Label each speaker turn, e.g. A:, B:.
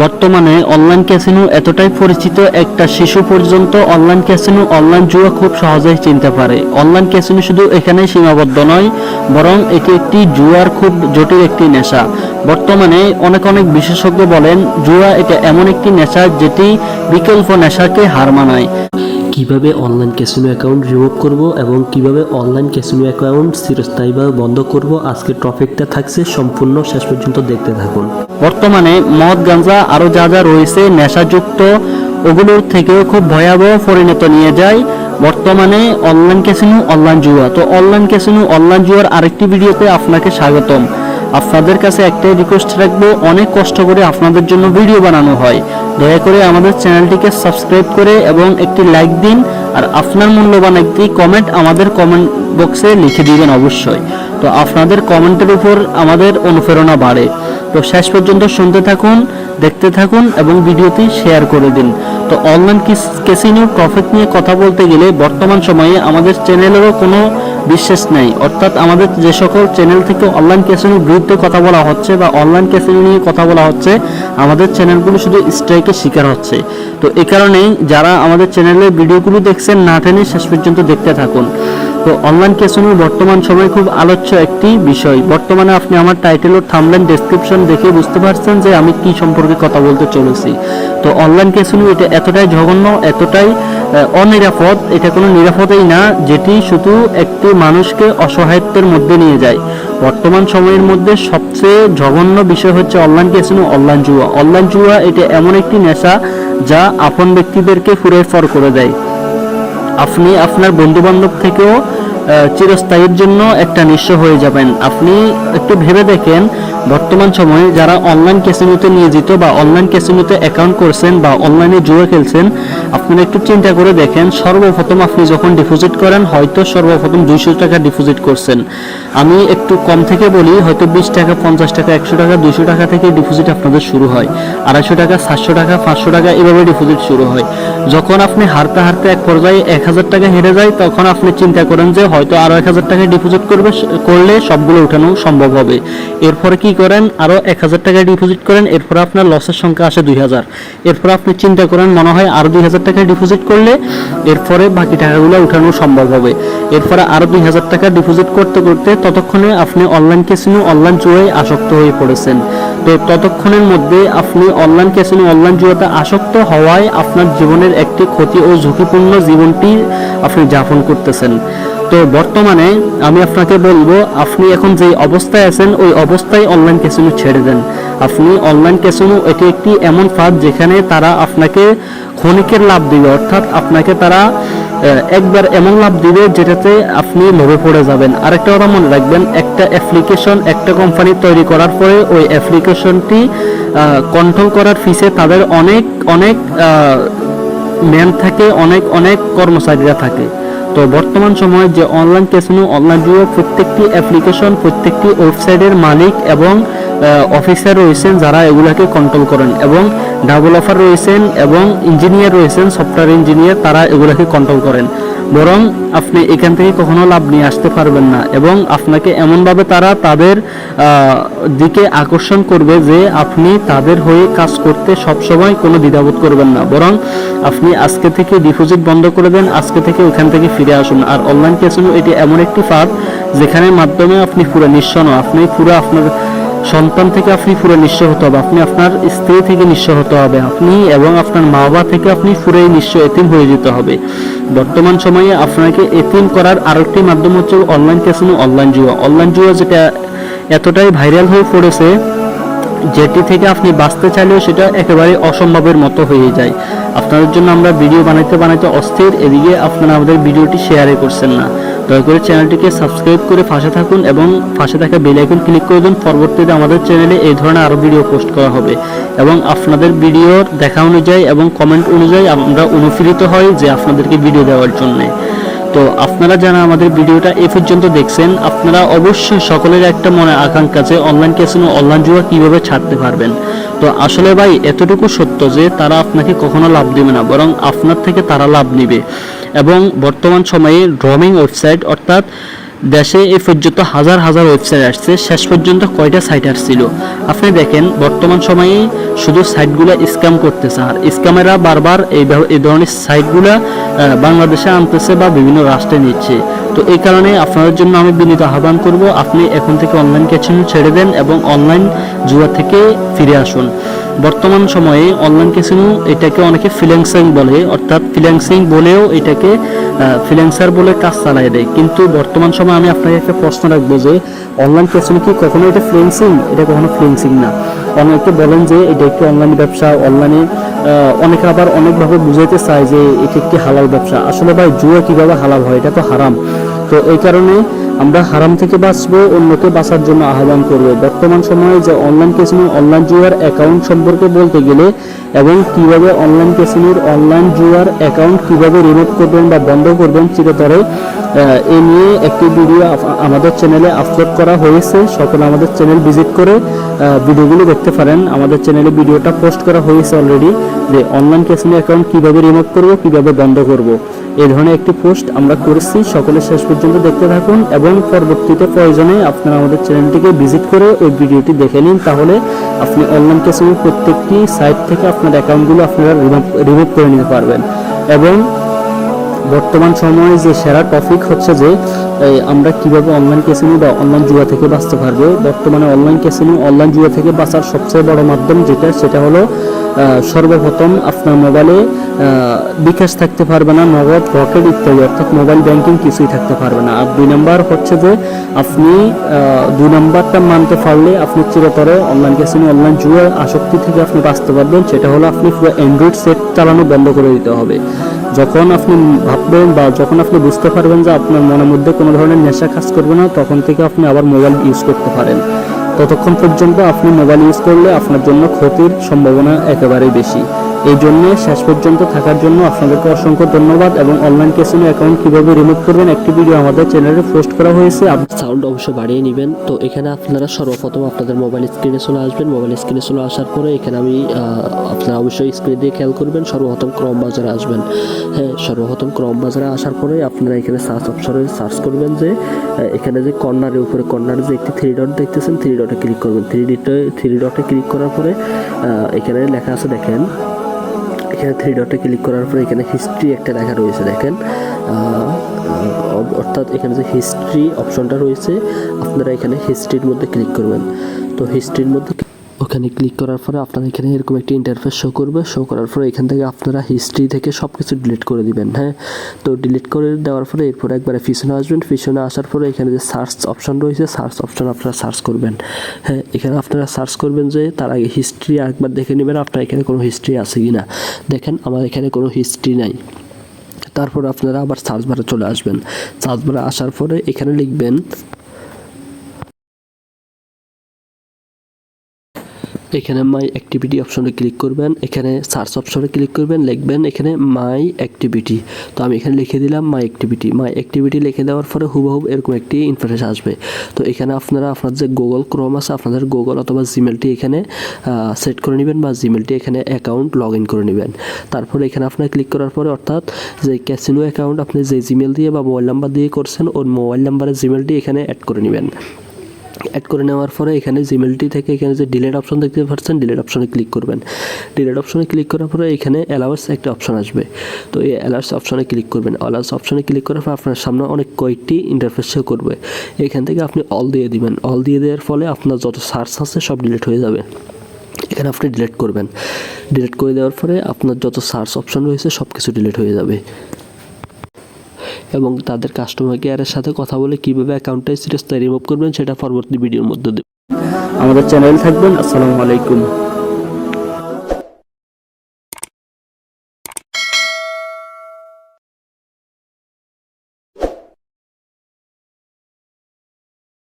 A: বর্তমানে online casino এতটাই পরিচিত একটা শিশু পর্যন্ত অনলাইন ক্যাসিনো অনলাইন জুয়া খুব সহজেই চিনতে পারে। অনলাইন ক্যাসিনো শুধু এখানেই সীমাবদ্ধ নয়, বরং এটি একটি জুয়ার খুব জটিল একটি নেশা। বর্তমানে অনেক অনেক বিশেষজ্ঞ বলেন, জুয়া এটা এমন একটি নেশা যেটি বিকল্প নেশাকে হার মানায়।
B: কীভাবে অনলাইন ক্যাসিনো অ্যাকাউন্ট রিমুভ করব এবং কীভাবে অনলাইন ক্যাসিনো অ্যাকাউন্ট চিরস্থায়ীভাবে বন্ধ করব, আজকের টপিকটা থাকছে সম্পূর্ণ শেষ পর্যন্ত দেখতে থাকুন।
A: বর্তমানে মদ, গাঁজা আরও যা যা রয়েছে নেশাযুক্ত, ওগুলোর থেকেও খুব ভয়াবহ পরিণত নিয়ে যায়। বর্তমানে অনলাইন ক্যাসিনো অনলাইন জুয়া। তো অনলাইন ক্যাসিনো অনলাইন জুয়ার আরেকটি ভিডিওতে আপনাকে স্বাগতম। আপনাদের কাছে একটাই রিকোয়েস্ট রাখব, অনেক কষ্ট করে আপনাদের জন্য ভিডিও বানানো হয়। দয়া করে আমাদের চ্যানেলটিকে সাবস্ক্রাইব করে এবং একটি লাইক দিন আর আপনার মূল্যবান একটি কমেন্ট আমাদের কমেন্ট বক্সে লিখে দিবেন অবশ্যই। তো আপনাদের কমেন্টের উপর আমাদের অনুপ্রেরণা বাড়ে। তো শেষ পর্যন্ত শুনতে থাকুন, দেখতে থাকুন এবং ভিডিওটি শেয়ার করে দিন। তো অনলাইন ক্যাসিনো প্রফিট নিয়ে কথা বলতে গেলে বর্তমান সময়ে আমাদের চ্যানেলেরও কোনো বিশ্বাস নেই। অর্থাৎ আমাদের যে সকল চ্যানেল থেকে অনলাইন ক্যাসিনোর বিরুদ্ধে কথা বলা হচ্ছে বা অনলাইন ক্যাসিনো নিয়ে কথা বলা হচ্ছে, আমাদের চ্যানেলগুলো শুধু স্ট্রাইকের শিকার হচ্ছে। তো এ কারণেই যারা আমাদের চ্যানেলে ভিডিওগুলো দেখছেন, না টেনে শেষ পর্যন্ত দেখতে থাকুন। তো অনলাইন ক্যাসিনোর বর্তমান সময়ে খুব আলোচ্য একটি বিষয়। বর্তমানে আপনি আমার টাইটেল ও থামলাইন ডেসক্রিপশন দেখে বুঝতে পারছেন যে আমি কি সম্পর্কে কথা বলতে চলেছি। তো অনলাইন ক্যাসিনো এটা এতটাই জঘন্য, এতটাই অনিরাপদ, এটা কোনো নিরাপদেই না, যেটি শুধু একটি মানুষকে অসহায়ত্বের মধ্যে নিয়ে যায়। বর্তমান সময়ের মধ্যে সবচেয়ে জঘন্য বিষয় হচ্ছে অনলাইন ক্যাসিনো অনলাইন জুয়া। অনলাইন জুয়া এটা এমন একটি নেশা যা আপন ব্যক্তিদেরকে ফুরে ফর করে দেয়। আপনি আপনার বন্ধুবান্ধব থেকেও চিরস্থায়ীর জন্য একটা নিঃস্ব হয়ে যাবেন। আপনি একটু ভেবে দেখেন বর্তমান সময়ে যারা অনলাইন ক্যাসিনোতে নিয়োজিত বা অনলাইন ক্যাসিনোতে অ্যাকাউন্ট করছেন বা অনলাইনে জুয়া খেলছেন, আপনারা একটু চিন্তা করে দেখেন, সর্বপ্রথম আপনি যখন ডিপোজিট করেন, হয়তো সর্বপ্রথম দুইশো টাকা ডিপোজিট করছেন। আমি একটু কম থেকে বলি, হয়তো বিশ টাকা, পঞ্চাশ টাকা, একশো টাকা দুশো টাকা থেকে ডিপোজিট আপনাদের শুরু হয়। আড়াইশো টাকা, সাতশো টাকা, পাঁচশো টাকা, এভাবে ডিপোজিট শুরু হয়। যখন আপনি হারতে হারতে এক পর্যায়ে এক হাজার টাকা হেরে যায়, তখন আপনি চিন্তা করেন যে হয়তো আরও এক হাজার টাকা ডিপোজিট করবে, করলে সবগুলো উঠানো সম্ভব হবে। এরপরে কি করেন, আরও এক হাজার টাকা ডিপোজিট করেন, এরপরে আপনার লসের সংখ্যা আসে দুই হাজার। এরপরে আপনি চিন্তা করেন, মনে হয় আরও দুই হাজার টাকা ডিপোজিট করলে এরপরে বাকি টাকাগুলো উঠানো সম্ভব হবে। এরপরে আরও দুই হাজার টাকা ডিপোজিট করতে করতে ততক্ষণে আপনি অনলাইন ক্যাসিনো অনলাইন জুয়ায় আসক্ত হয়ে পড়েছেন। তো ততক্ষণের মধ্যে আপনি অনলাইন ক্যাসিনো অনলাইন জুয়াতে আসক্ত হওয়ায় আপনার জীবনের একটি ক্ষতি ও ঝুঁকিপূর্ণ জীবনটি আপনি যাপন করতেছেন। তো বর্তমানে আমি আপনাকে বলব, আপনি এখন যে অবস্থায় আছেন, ওই অবস্থায় অনলাইন ক্যাসিনো ছেড়ে দেন। আপনি অনলাইন ক্যাসিনো এটি একটি এমন ফাঁদ যেখানে তারা আপনাকে ক্ষণিকের লাভ দিবে, অর্থাৎ আপনাকে তারা একবার এমন লাভ দিবে যেটাতে আপনি লোভে পড়ে যাবেন। আরেকটা কথা মনে রাখবেন, একটা অ্যাপ্লিকেশন একটা কোম্পানি তৈরি করার পরে ওই অ্যাপ্লিকেশনটি কন্ট্রোল করার ফিসে তাদের অনেক অনেক ম্যান থাকে, অনেক অনেক কর্মচারীরা থাকে। তো বর্তমান সময়ে যে অনলাইন ক্যাসিনো অনলাইন জুয়া প্রত্যেকটি অ্যাপ্লিকেশন প্রত্যেকটি ওয়েবসাইটের মালিক এবং অফিসার রয়েছেন যারা এগুলাকে কন্ট্রোল করেন এবং ডেভেলপার রয়েছেন এবং ইঞ্জিনিয়ার রয়েছেন সফটওয়্যার ইঞ্জিনিয়ার তারা এগুলাকে কন্ট্রোল করেন। বরং আপনি এখান থেকে কখনো লাভ নিয়ে আসতে পারবেন না এবং আপনাকে এমনভাবে তারা তাদের দিকে আকর্ষণ করবে যে আপনি তাদের হয়ে কাজ করতে সবসময় কোনো দ্বিধাবোধ করবেন না। বরং আপনি আজকে থেকে ডিপোজিট বন্ধ করে দেন, আজকে থেকে ওখান থেকে ফিরে আসুন। আর অনলাইন ক্যাসিনো এটি এমন একটি ফাঁদ যেখানে মাধ্যমে আপনি পুরো নিঃস্ব নয় আপনি পুরো আপনার সন্তান থেকে আপনি পুরো নিঃস্ব হতে হবে। আপনি আপনার স্ত্রী থেকে নিঃস্ব হতে হবে। আপনি এবং আপনার মা বাবা থেকে আপনি পুরোই নিঃস্ব এতিম হয়ে যেতে হবে। বর্তমান সময়ে আপনাকে এতিম করার আরেকটি মাধ্যম হচ্ছে অনলাইন ক্যাসিনো অনলাইন জুয়া অনলাইন জুয়া যেটা এতটাই ভাইরাল হয়ে পড়েছে যেটি থেকে আপনি বাঁচতে চাইলেও সেটা একেবারে অসম্ভবের মতো হয়ে যায়। আপনাদের জন্য আমরা ভিডিও বানাইতে বানাইতে অস্থির, এদিকে আপনারা আমাদের ভিডিওটি শেয়ারে করছেন না। দয়া করে চ্যানেলটিকে সাবস্ক্রাইব করে পাশে থাকুন এবং পাশে থাকা বেল ক্লিক করে দিন। পরবর্তীতে আমাদের চ্যানেলে এই ধরনের আরও ভিডিও পোস্ট করা হবে। এবং আপনাদের ভিডিওর দেখা অনুযায়ী এবং কমেন্ট অনুযায়ী আমরা অনুপ্রেরিত হই যে আপনাদেরকে ভিডিও দেওয়ার জন্যে। তো আপনারা যারা আমাদের ভিডিওটা এ পর্যন্ত দেখছেন, আপনারা অবশ্যই সকলের একটা মনে আকাঙ্ক্ষা যে অনলাইন ক্যাসিনো অনলাইন জুয়া কীভাবে ছাড়তে পারবেন। তো আসলে ভাই, এতটুকু সত্য যে তারা আপনাকে কখনো লাভ দেবে না, বরং আপনার থেকে তারা লাভ নিবে। এবং বর্তমান সময়ে ড্রমিং ওয়েবসাইট অর্থাৎ দেশে এই পর্যন্ত হাজার হাজার ওয়েবসাইট আসছে। শেষ পর্যন্ত কয়টা সাইট আসছিল? আপনি দেখেন, বর্তমান সময়ে শুধু সাইটগুলো স্ক্যাম করতেছে। আর স্ক্যামেরা বারবার এই এই ধরনের সাইটগুলো বাংলাদেশে আনতেছে বা বিভিন্ন রাষ্ট্রে নিচ্ছে। তো এই কারণে আপনাদের জন্য আমি বিনীত আহ্বান করব, আপনি এখন থেকে অনলাইন ক্যাচিং ছেড়ে দেন এবং অনলাইন জুয়া থেকে ফিরে আসুন। বর্তমান সময়ে অনলাইন ক্যাসিনো এটাকে অনেকে ফিলেন্সিং বলে, অর্থাৎ ফিলেন্সিং বলেও এটাকে ফিলেন্সার বলে কাজ চালাই দেয়। কিন্তু বর্তমান সময় আমি আপনাকে একটা প্রশ্ন রাখব যে অনলাইন ক্যাসিনো কি কখনো এটা ফ্রিলেন্সিং এটা কখনো ফ্রিলেন্সিং না। অনেকে বলেন যে, এটা একটি অনলাইন ব্যবসা। অনলাইনে অনেকে আবার অনেকভাবে বুঝাইতে চায় যে, এটি একটি হালাল ব্যবসা। আসলে ভাই, জুয়া কীভাবে হালাল হয়? এটা তো হারাম। তো এই কারণে আমরা হারাম থেকে বাঁচবো, অন্যকে বাঁচার জন্য আহ্বান করব। বর্তমান সময়ে যে অনলাইন ক্যাসিনো অনলাইন জুয়ার অ্যাকাউন্ট সম্পর্কে বলতে গেলে এবং কীভাবে অনলাইন ক্যাসিনোর অনলাইন জুয়ার অ্যাকাউন্ট কীভাবে রিমুভ করবেন বা বন্ধ করবেন চিরতরে এ নিয়ে একটি ভিডিও আমাদের চ্যানেলে আপলোড করা হয়েছে। সকলে আমাদের চ্যানেল ভিজিট করে ভিডিওগুলো দেখতে পারেন। আমাদের চ্যানেলে ভিডিওটা পোস্ট করা হয়েছে অলরেডি যে অনলাইন ক্যাসিনো অ্যাকাউন্ট কীভাবে রিমুভ করব, কীভাবে বন্ধ করব। এই ধরনের একটি পোস্ট আমরা করেছি। সকলে শেষ পর্যন্ত দেখতে থাকুন এবং পরবর্তীতে প্রয়োজনে আপনারা আমাদের চ্যানেলটিকে ভিজিট করে ওই ভিডিওটি দেখে নিন। তাহলে আপনি অনলাইন কেসিং প্রত্যেকটি সাইট থেকে আপনার অ্যাকাউন্টগুলো আপনারা রিমুভ করে নিতে পারবেন। এবং বর্তমান সময়ে যে সেরা টপিক হচ্ছে যে আমরা কীভাবে অনলাইন ক্যাসিনো বা অনলাইন জুয়া থেকে বাঁচতে পারব। বর্তমানে অনলাইন ক্যাসিনো অনলাইন জুয়া থেকে বাঁচার সবচেয়ে বড় মাধ্যম যেটা, সেটা হলো সর্বপ্রথম আপনার মোবাইলে বিকাশ থাকতে পারবে না, নগদ রকেট ইত্যাদি, অর্থাৎ মোবাইল ব্যাংকিং কিছুই থাকতে পারবে না। আর দুই নাম্বার হচ্ছে যে, আপনি দুই নাম্বারটা মানতে পারলে আপনি চিরতরে অনলাইন ক্যাসিনো অনলাইন জুয়া আসক্তি থেকে আপনি বাঁচতে পারবেন। সেটা হলো, আপনি পুরো অ্যান্ড্রয়েড সেট চালানো বন্ধ করে দিতে হবে। যখন আপনি ভাববেন বা যখন আপনি বুঝতে পারবেন যে আপনার মনের মধ্যে কোনো ধরনের নেশা কাজ করবে না, তখন থেকে আপনি আবার মোবাইল ইউজ করতে পারেন। ততক্ষণ পর্যন্ত আপনি মোবাইল ইউজ করলে আপনার জন্য ক্ষতির সম্ভাবনা একেবারেই বেশি। এই জন্য শেষ পর্যন্ত থাকার জন্য আপনাদেরকে অসংখ্য ধন্যবাদ এবং অনলাইন ক্যাসিনো অ্যাকাউন্ট কীভাবে রিমুভ করবেন একটি ভিডিও আমাদের চ্যানেলে পোস্ট করা হয়েছে। আপ-
B: সাউন্ড অবশ্যই বাড়িয়ে নেবেন। তো এখানে আপনারা সর্বপ্রথম আপনাদের মোবাইল স্ক্রিনে চলে আসবেন। মোবাইল স্ক্রিনে চলে আসার পরে এখানে আমি আপনারা অবশ্যই স্ক্রিনে দিয়ে খেয়াল করবেন। সর্বপ্রথম ক্রম বাজারে আসবেন। হ্যাঁ সর্বপ্রথম ক্রম বাজারে আসার পরে আপনারা এখানে সার্চ অপশনে সার্চ করবেন যে এখানে যে কর্নারের উপরে কর্নারে যে একটি থ্রি ডট দেখতেছেন থ্রি ডটে ক্লিক করবেন। থ্রি ডিটে থ্রি ডটে ক্লিক করার পরে এখানে লেখা আছে দেখেন এখানে থ্রি ডটে ক্লিক করার পরে এখানে হিস্ট্রি একটা লেখা রয়েছে, দেখেন। অর্থাৎ এখানে যে হিস্ট্রি অপশনটা রয়েছে, আপনারা এখানে হিস্ট্রির মধ্যে ক্লিক করবেন। তো হিস্ট্রির মধ্যে ওখানে ক্লিক করার পরে আপনার এখানে এরকম একটি ইন্টারফেস শো করবে। শো করার পরে এখান থেকে আপনারা হিস্ট্রি থেকে সব কিছু ডিলিট করে দিবেন হ্যাঁ? তো ডিলিট করে দেওয়ার পরে এরপরে একবারে পিছনে আসবেন। পিছনে আসার পরে এখানে যে সার্চ অপশন রয়েছে সার্চ অপশন আপনারা সার্চ করবেন হ্যাঁ? এখানে আপনারা সার্চ করবেন যে তার আগে হিস্ট্রি একবার দেখে নেবেন, আপনার এখানে কোনো হিস্ট্রি আছে কি না দেখেন, আমার এখানে কোনো হিস্ট্রি নাই। তারপর আপনারা আবার সার্চ বারে চলে আসবেন। সার্চ বারে আসার পরে এখানে লিখবেন এখানে মাই অ্যাক্টিভিটি অপশনে ক্লিক করবেন, এখানে সার্চ অপশনে ক্লিক করবেন, লিখবেন এখানে মাই অ্যাক্টিভিটি তো আমি এখানে লিখে দিলাম মাই অ্যাক্টিভিটি মাই অ্যাক্টিভিটি লিখে দেওয়ার পরে হুবহুব এরকম একটি ইন্টারফেস আসবে। তো এখানে আপনারা আপনার যে গুগল ক্রোম আছে, আপনাদের গুগল অথবা জিমেলটি এখানে সেট করে নেবেন বা জিমেলটি এখানে অ্যাকাউন্ট লগ ইন করে নেবেন। তারপরে এখানে আপনার ক্লিক করার পরে অর্থাৎ যে ক্যাসিনো অ্যাকাউন্ট আপনি যে জিমেল দিয়ে বা মোবাইল নাম্বার দিয়ে করছেন, ওর মোবাইল নাম্বারের জিমেলটি এখানে অ্যাড করে নেবেন। অ্যাড করে নেওয়ার পরে এখানে জিমেলটি থেকে, এখানে যে ডিলেট অপশন দেখতে পাচ্ছেন ডিলেট অপশনে ক্লিক করবেন। ডিলেট অপশনে ক্লিক করার পরে এখানে অ্যালাউন্স একটা অপশন আসবে। তো এই অ্যালাউন্স অপশনে ক্লিক করবেন। অ্যালাউন্স অপশনে ক্লিক করার পর আপনার সামনে অনেক কয়েকটি ইন্টারফেস শো করবে। এখান থেকে আপনি অল দিয়ে দিবেন। অল দিয়ে দেওয়ার ফলে আপনার যত সার্চ আছে সব ডিলিট হয়ে যাবে। এখানে আপনি ডিলিট করবেন। ডিলিট করে দেওয়ার পরে আপনার যত সার্চ অপশন রয়েছে সব কিছু ডিলিট হয়ে যাবে। এবং তাদের কাস্টমার কেয়ারের সাথে কথা বলে কীভাবে অ্যাকাউন্টটা সিরিয়াসটা রিমুভ করবেন সেটা পরবর্তী ভিডিওর মধ্যে দেব।
A: আমাদের চ্যানেল থাকবেন, আসসালামু আলাইকুম।